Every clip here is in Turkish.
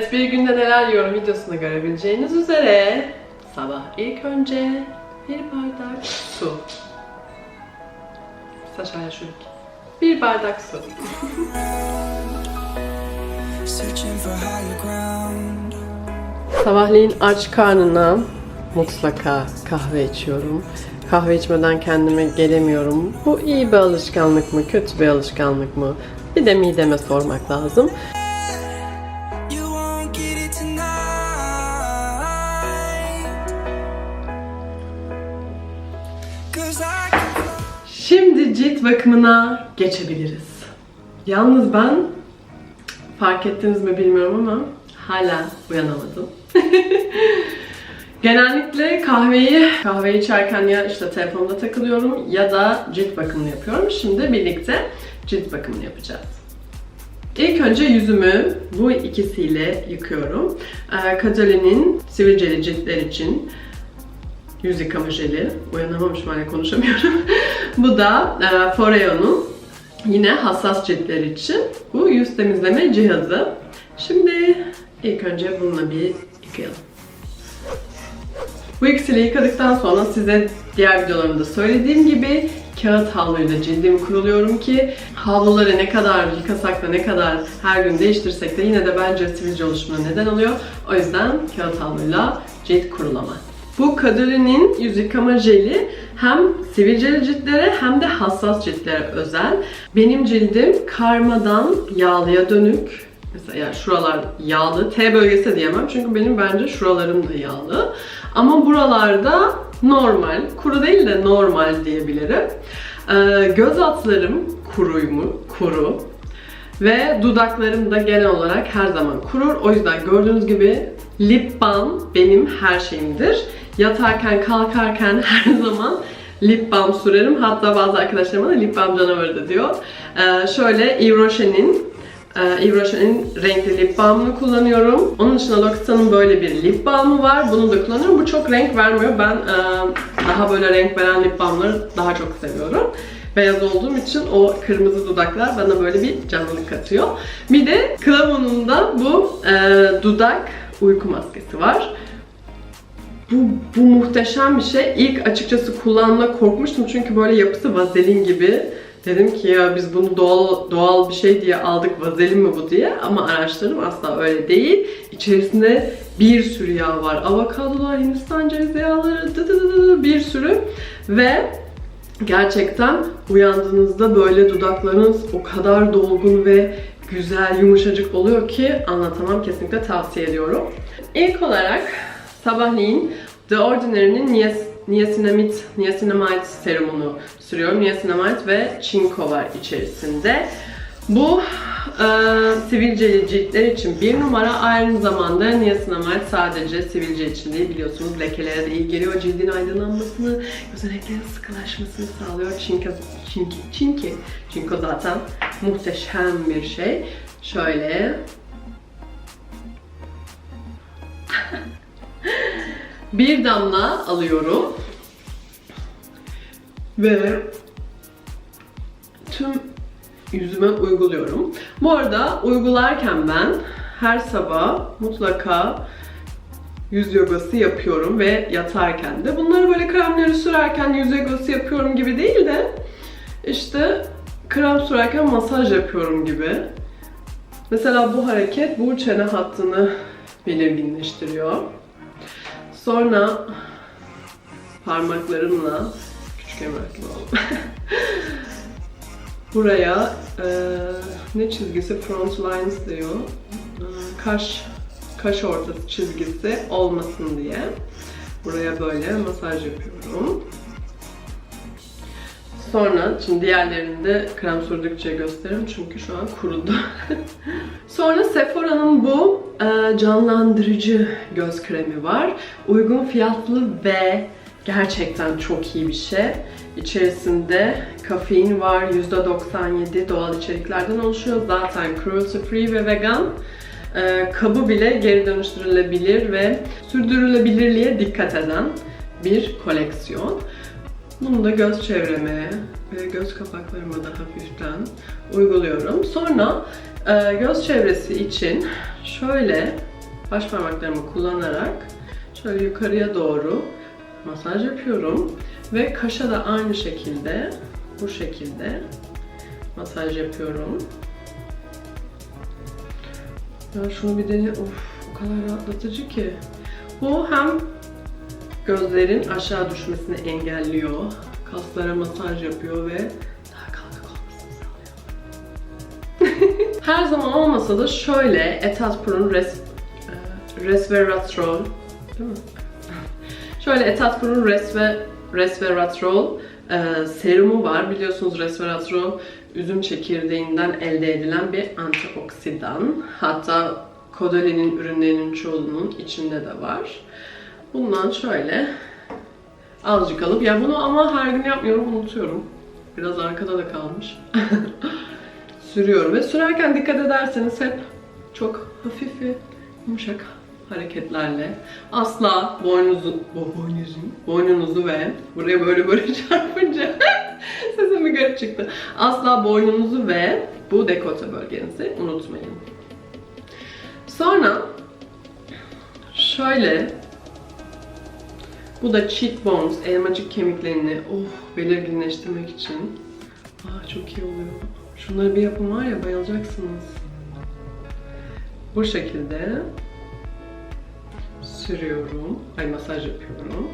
Evet, bir günde neler yiyorum videosunu görebileceğiniz üzere sabah ilk önce bir bardak su. Saşaya şurik. Bir bardak su. Sabahleyin aç karnına mutlaka kahve içiyorum. Kahve içmeden kendime gelemiyorum. Bu iyi bir alışkanlık mı, kötü bir alışkanlık mı? Bir de mideme sormak lazım. Bakımına geçebiliriz. Yalnız ben fark ettiniz mi bilmiyorum ama hala uyanamadım. Genellikle kahveyi kahve içerken ya işte telefonda takılıyorum ya da cilt bakımını yapıyorum. Şimdi birlikte cilt bakımını yapacağız. İlk önce yüzümü bu ikisiyle yıkıyorum. Ee, Kadolin'in sivilceli ciltler için yüz yıkama jeli. Uyanamamışım hala konuşamıyorum. bu da e, Foreo'nun yine hassas ciltler için bu yüz temizleme cihazı. Şimdi ilk önce bununla bir yıkayalım. Bu ikisiyle yıkadıktan sonra size diğer videolarımda söylediğim gibi kağıt havluyla cildimi kuruluyorum ki havluları ne kadar yıkasak da ne kadar her gün değiştirsek de yine de bence sivilce oluşumuna neden oluyor. O yüzden kağıt havluyla cilt kurulama. Bu Kadoli'nin yüz yıkama jeli hem sivilceli ciltlere hem de hassas ciltlere özel. Benim cildim karmadan yağlıya dönük. Mesela yani şuralar yağlı. T bölgesi diyemem çünkü benim bence şuralarım da yağlı. Ama buralarda normal. Kuru değil de normal diyebilirim. Ee, göz altlarım kuru mu? Kuru. Ve dudaklarım da genel olarak her zaman kurur. O yüzden gördüğünüz gibi lip balm benim her şeyimdir. Yatarken, kalkarken her zaman lip balm sürerim. Hatta bazı arkadaşlarım bana lip balm canavarı da diyor. Ee, şöyle Yves Rocher'in ee, Yves Rocher'in renkli lip balmını kullanıyorum. Onun dışında L'Occitane'ın böyle bir lip balmı var. Bunu da kullanıyorum. Bu çok renk vermiyor. Ben e, daha böyle renk veren lip balmları daha çok seviyorum. Beyaz olduğum için o kırmızı dudaklar bana böyle bir canlılık katıyor. Bir de Klavon'un da bu e, dudak uyku maskesi var. Bu, bu muhteşem bir şey. İlk açıkçası kullanma korkmuştum çünkü böyle yapısı vazelin gibi. Dedim ki ya biz bunu doğal doğal bir şey diye aldık vazelin mi bu diye ama araştırdım asla öyle değil. İçerisinde bir sürü yağ var. Avokadolar, Hindistan cevizi yağları, dı dı dı dı bir sürü ve gerçekten uyandığınızda böyle dudaklarınız o kadar dolgun ve güzel, yumuşacık oluyor ki anlatamam. Kesinlikle tavsiye ediyorum. İlk olarak sabahleyin The Ordinary'nin Nias- Niacinamide, Niacinamide serumunu sürüyorum. Niacinamide ve çinko var içerisinde. Bu e, sivilceli ciltler için bir numara aynı zamanda niacinamide sadece sivilce için değil biliyorsunuz lekelere de iyi geliyor. Cildin aydınlanmasını, gözeneklerin sıkılaşmasını sağlıyor. Çinko, çinki, çinki. Çinko zaten muhteşem bir şey. Şöyle bir damla alıyorum ve tüm yüzüme uyguluyorum. Bu arada uygularken ben her sabah mutlaka yüz yogası yapıyorum ve yatarken de. Bunları böyle kremleri sürerken yüz yogası yapıyorum gibi değil de işte krem sürerken masaj yapıyorum gibi. Mesela bu hareket bu çene hattını belirginleştiriyor. Sonra parmaklarımla küçük oldum. Buraya e, ne çizgisi? Front lines diyor. E, kaş kaş ortası çizgisi olmasın diye. Buraya böyle masaj yapıyorum. Sonra, şimdi diğerlerini de krem sürdükçe gösteririm çünkü şu an kurudu. Sonra Sephora'nın bu e, canlandırıcı göz kremi var. Uygun fiyatlı ve gerçekten çok iyi bir şey. İçerisinde kafein var, %97 doğal içeriklerden oluşuyor. Zaten cruelty free ve vegan. E, kabı bile geri dönüştürülebilir ve sürdürülebilirliğe dikkat eden bir koleksiyon. Bunu da göz çevreme ve göz kapaklarıma da hafiften uyguluyorum. Sonra e, göz çevresi için şöyle baş parmaklarımı kullanarak şöyle yukarıya doğru masaj yapıyorum ve kaşa da aynı şekilde bu şekilde masaj yapıyorum. Ya şunu bir dene. Of o kadar rahatlatıcı ki. Bu hem gözlerin aşağı düşmesini engelliyor. Kaslara masaj yapıyor ve daha kalkık olmasını sağlıyor. Her zaman olmasa da şöyle Etatpur'un res, e, resveratrol değil mi? şöyle Etatpur'un resve, resveratrol e, serumu var. Biliyorsunuz resveratrol üzüm çekirdeğinden elde edilen bir antioksidan. Hatta Kodali'nin ürünlerinin çoğunun içinde de var. Bundan şöyle azıcık alıp, ya bunu ama her gün yapmıyorum, unutuyorum. Biraz arkada da kalmış. Sürüyorum ve sürerken dikkat ederseniz hep çok hafif ve yumuşak hareketlerle asla boynunuzu, bo, boynunuzu, boynunuzu ve buraya böyle böyle çarpınca sesim bir garip çıktı. Asla boynunuzu ve bu dekolte bölgenizi unutmayın. Sonra şöyle bu da cheekbones, elmacık kemiklerini oh belirginleştirmek için. Aa çok iyi oluyor. Şunları bir yapın var ya bayılacaksınız. Bu şekilde sürüyorum. Ay masaj yapıyorum.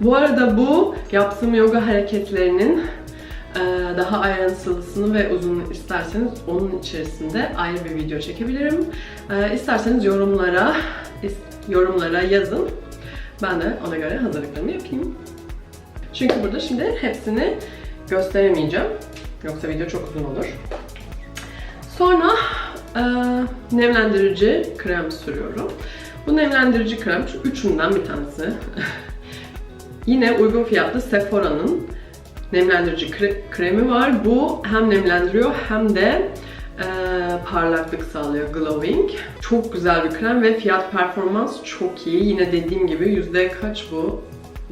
Bu arada bu yaptığım yoga hareketlerinin daha ayrıntılısını ve uzun isterseniz onun içerisinde ayrı bir video çekebilirim. E, İsterseniz yorumlara yorumlara yazın. Ben de ona göre hazırlıklarımı yapayım. Çünkü burada şimdi hepsini gösteremeyeceğim. Yoksa video çok uzun olur. Sonra e, nemlendirici krem sürüyorum. Bu nemlendirici krem şu üçünden bir tanesi. Yine uygun fiyatlı Sephora'nın nemlendirici kre- kremi var. Bu hem nemlendiriyor hem de e, parlaklık sağlıyor, glowing. Çok güzel bir krem ve fiyat performans çok iyi. Yine dediğim gibi yüzde kaç bu?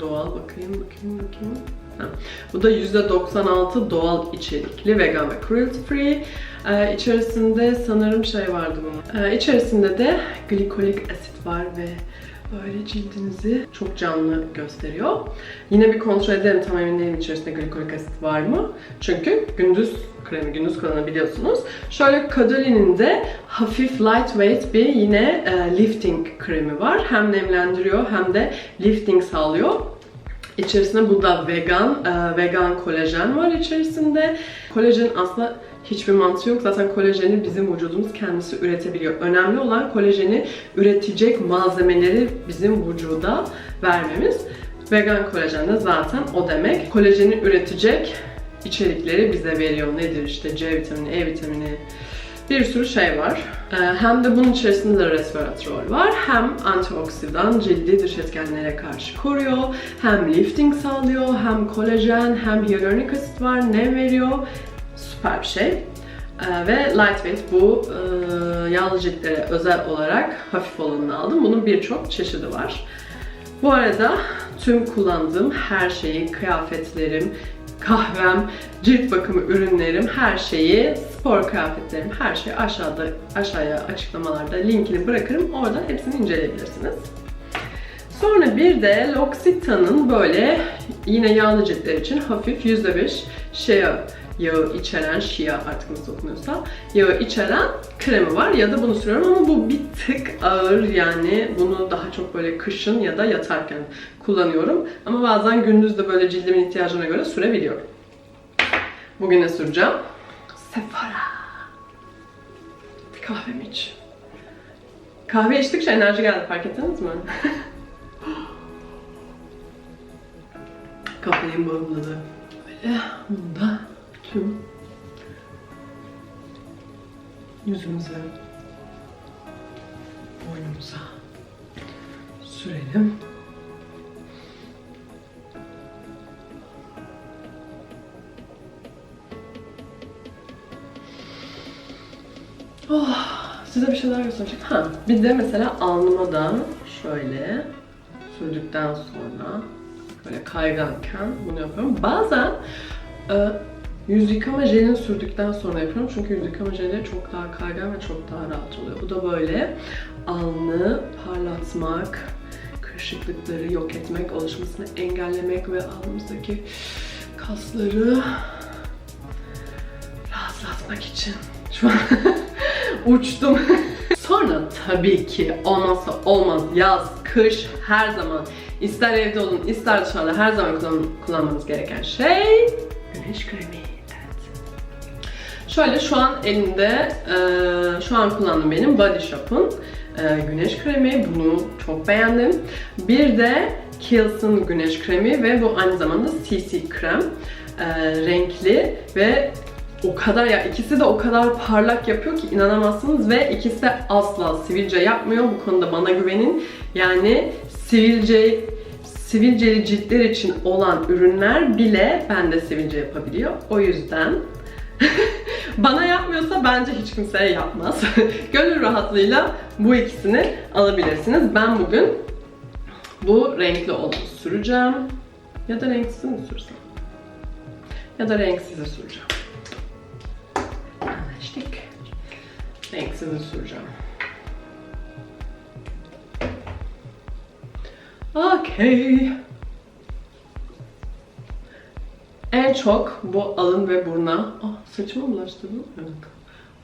Doğal bakayım, bakayım, bakayım. Ha. Bu da %96 doğal içerikli, vegan ve cruelty free. Ee, içerisinde sanırım şey vardı bunun. Ee, içerisinde de glikolik asit var ve böyle cildinizi çok canlı gösteriyor. Yine bir kontrol edelim tam emin değilim içerisinde glikolik asit var mı? Çünkü gündüz kremi gündüz kullanabiliyorsunuz. Şöyle Kadoli'nin de hafif lightweight bir yine e, lifting kremi var. Hem nemlendiriyor hem de lifting sağlıyor. İçerisinde bu da vegan, e, vegan kolajen var içerisinde. Kolajen aslında hiçbir mantığı yok. Zaten kolajeni bizim vücudumuz kendisi üretebiliyor. Önemli olan kolajeni üretecek malzemeleri bizim vücuda vermemiz. Vegan kolajen de zaten o demek. Kolajeni üretecek içerikleri bize veriyor. Nedir işte C vitamini, E vitamini, bir sürü şey var. Ee, Hem de bunun içerisinde de resveratrol var. Hem antioksidan cildi dış etkenlere karşı koruyor. Hem lifting sağlıyor, hem kolajen, hem hyaluronik asit var. Nem veriyor. Süper bir şey. Ee, Ve lightweight bu e, yağlı ciltlere özel olarak hafif olanını aldım. Bunun birçok çeşidi var. Bu arada tüm kullandığım her şeyi, kıyafetlerim, kahvem, cilt bakımı ürünlerim, her şeyi, spor kıyafetlerim, her şeyi aşağıda aşağıya açıklamalarda linkini bırakırım. Oradan hepsini inceleyebilirsiniz. Sonra bir de L'Occitane'ın böyle yine yağlı ciltler için hafif %5 shea yağı içeren, shea artık nasıl okunuyorsa, yağı içeren kremi var ya da bunu sürüyorum ama bu bir tık ağır yani bunu daha çok böyle kışın ya da yatarken kullanıyorum. Ama bazen gündüz de böyle cildimin ihtiyacına göre sürebiliyorum. Bugün ne süreceğim? Sephora. Bir kahvemi iç. Kahve içtikçe enerji geldi fark ettiniz mi? Kafein bağımlılığı. Böyle bunda tüm yüzümüze, boynumuza sürelim. Oh, size bir şey daha göstereceğim. Ha, bir de mesela alnıma da şöyle sürdükten sonra böyle kayganken bunu yapıyorum. Bazen e, Yüz yıkama jelini sürdükten sonra yapıyorum. Çünkü yüz yıkama jeli çok daha kaygan ve çok daha rahat oluyor. Bu da böyle alnı parlatmak, kırışıklıkları yok etmek, oluşmasını engellemek ve alnımızdaki kasları rahatlatmak için. Şu an uçtum. Sonra tabii ki olmazsa olmaz yaz, kış her zaman ister evde olun ister dışarıda her zaman kullan- kullanmanız gereken şey güneş kremi. Şöyle şu an elimde e, şu an kullandığım benim Body Shop'un e, güneş kremi. Bunu çok beğendim. Bir de Kiehl's'ın güneş kremi ve bu aynı zamanda CC krem. E, renkli ve o kadar ya ikisi de o kadar parlak yapıyor ki inanamazsınız ve ikisi de asla sivilce yapmıyor. Bu konuda bana güvenin. Yani sivilce sivilceli ciltler için olan ürünler bile bende sivilce yapabiliyor. O yüzden bana yapmıyorsa bence hiç kimseye yapmaz. Gönül rahatlığıyla bu ikisini alabilirsiniz. Ben bugün bu renkli olanı süreceğim. Ya da renksiz mi sürsem? Ya da renksizi süreceğim. Anlaştık. Renksizi süreceğim. Okey. Çok bu alın ve burna... Ah saçıma bulaştı bu? Evet.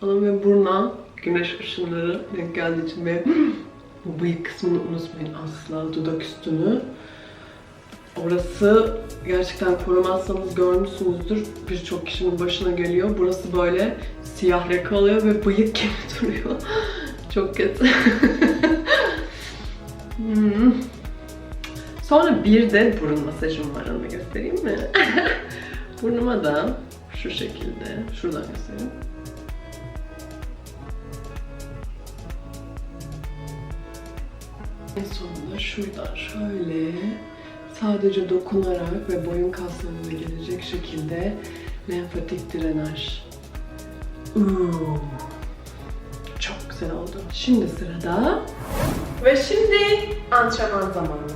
Alın ve burna güneş ışınları denk geldiği için ve bu bıyık kısmını unutmayın asla dudak üstünü. Orası gerçekten korumazsanız görmüşsünüzdür. Birçok kişinin başına geliyor. Burası böyle siyah leke oluyor ve bıyık gibi duruyor. Çok kötü. Hmm. Sonra bir de burun masajım var onu göstereyim mi? Burnuma da şu şekilde, şuradan göstereyim. En sonunda şuradan şöyle sadece dokunarak ve boyun kaslarına gelecek şekilde lenfatik drenaj. Uuu. Çok güzel oldu. Şimdi sırada ve şimdi antrenman zamanı.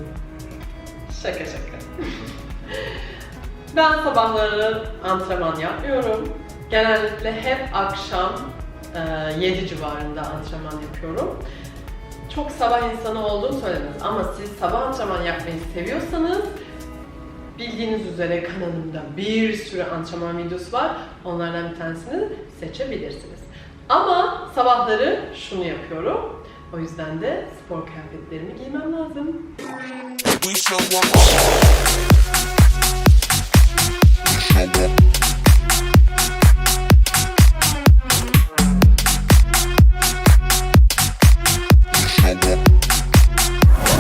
Şaka şaka. Ben sabahları antrenman yapmıyorum. Genellikle hep akşam e, 7 civarında antrenman yapıyorum. Çok sabah insanı olduğum söylemez ama siz sabah antrenman yapmayı seviyorsanız bildiğiniz üzere kanalımda bir sürü antrenman videosu var. Onlardan bir tanesini seçebilirsiniz. Ama sabahları şunu yapıyorum. O yüzden de spor kıyafetlerimi giymem lazım.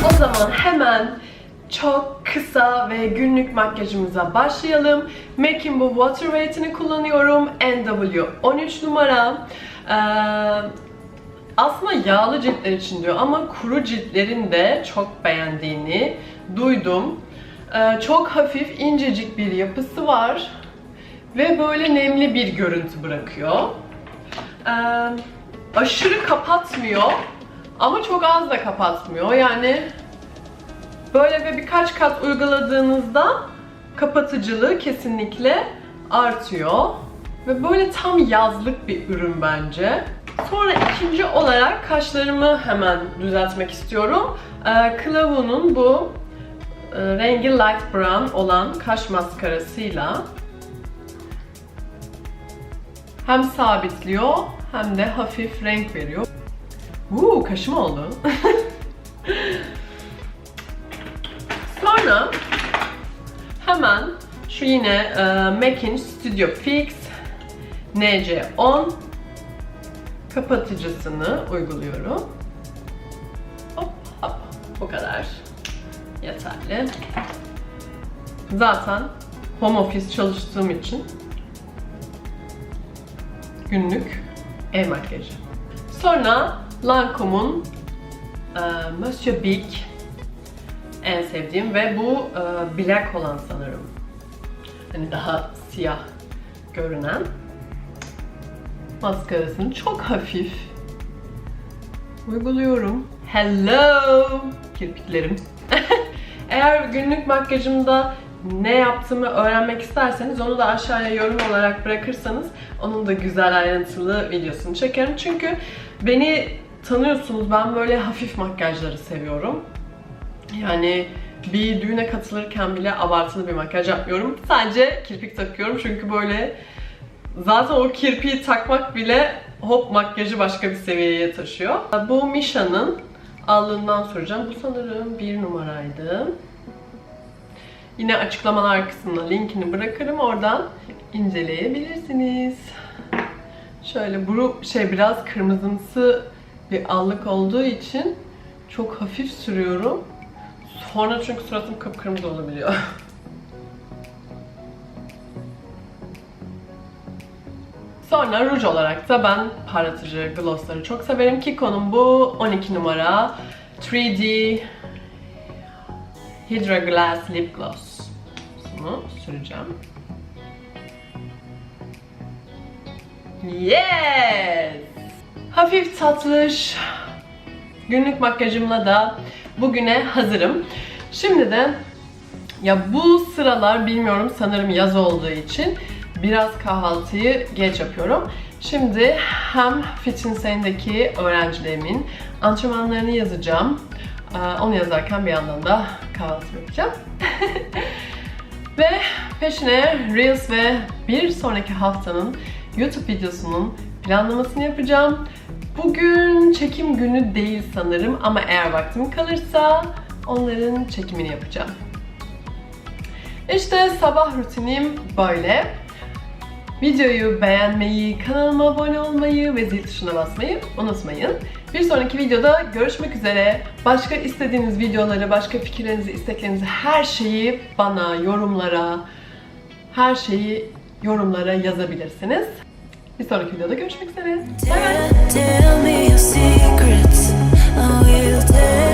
O zaman hemen çok kısa ve günlük makyajımıza başlayalım. MAC'in bu Water Rate'ini kullanıyorum. NW13 numara. Ee, aslında yağlı ciltler için diyor ama kuru ciltlerin de çok beğendiğini duydum. Ee, çok hafif, incecik bir yapısı var. Ve böyle nemli bir görüntü bırakıyor. Ee, aşırı kapatmıyor ama çok az da kapatmıyor. Yani böyle ve birkaç kat uyguladığınızda kapatıcılığı kesinlikle artıyor. Ve böyle tam yazlık bir ürün bence. Sonra ikinci olarak kaşlarımı hemen düzeltmek istiyorum. Ee, bu rengi light brown olan kaş maskarasıyla hem sabitliyor hem de hafif renk veriyor. Uuu kaşım oldu. Sonra hemen şu yine e, MAC'in Studio Fix NC10 kapatıcısını uyguluyorum. Hop hop bu kadar. Yeterli. Zaten home office çalıştığım için günlük ev makyajı. Sonra Lancome'un e, Monsieur Big en sevdiğim ve bu e, black olan sanırım. Hani daha siyah görünen maskarasını çok hafif uyguluyorum. Hello kirpiklerim. Eğer günlük makyajımda ne yaptığımı öğrenmek isterseniz onu da aşağıya yorum olarak bırakırsanız onun da güzel ayrıntılı videosunu çekerim. Çünkü beni tanıyorsunuz ben böyle hafif makyajları seviyorum. Yani bir düğüne katılırken bile abartılı bir makyaj yapmıyorum. Sadece kirpik takıyorum çünkü böyle zaten o kirpiği takmak bile hop makyajı başka bir seviyeye taşıyor. Bu Misha'nın allığından soracağım. Bu sanırım bir numaraydı. Yine açıklamalar kısmına linkini bırakırım. Oradan inceleyebilirsiniz. Şöyle bu şey biraz kırmızımsı bir allık olduğu için çok hafif sürüyorum. Sonra çünkü suratım kıpkırmızı olabiliyor. Sonra ruj olarak da ben parlatıcı glossları çok severim. Kiko'nun bu 12 numara 3D Hydra Glass Lip Gloss. Bunu süreceğim. Yes! Hafif tatlış günlük makyajımla da bugüne hazırım. Şimdi de ya bu sıralar bilmiyorum sanırım yaz olduğu için biraz kahvaltıyı geç yapıyorum. Şimdi hem Fit Insane'deki öğrencilerimin antrenmanlarını yazacağım. Ee, Onu yazarken bir yandan da kahvaltı yapacağım. ve peşine Reels ve bir sonraki haftanın YouTube videosunun planlamasını yapacağım. Bugün çekim günü değil sanırım ama eğer vaktim kalırsa onların çekimini yapacağım. İşte sabah rutinim böyle. Videoyu beğenmeyi, kanalıma abone olmayı ve zil tuşuna basmayı unutmayın. Bir sonraki videoda görüşmek üzere. Başka istediğiniz videoları, başka fikirlerinizi, isteklerinizi, her şeyi bana, yorumlara, her şeyi yorumlara yazabilirsiniz. Bir sonraki videoda görüşmek üzere. Bay bay.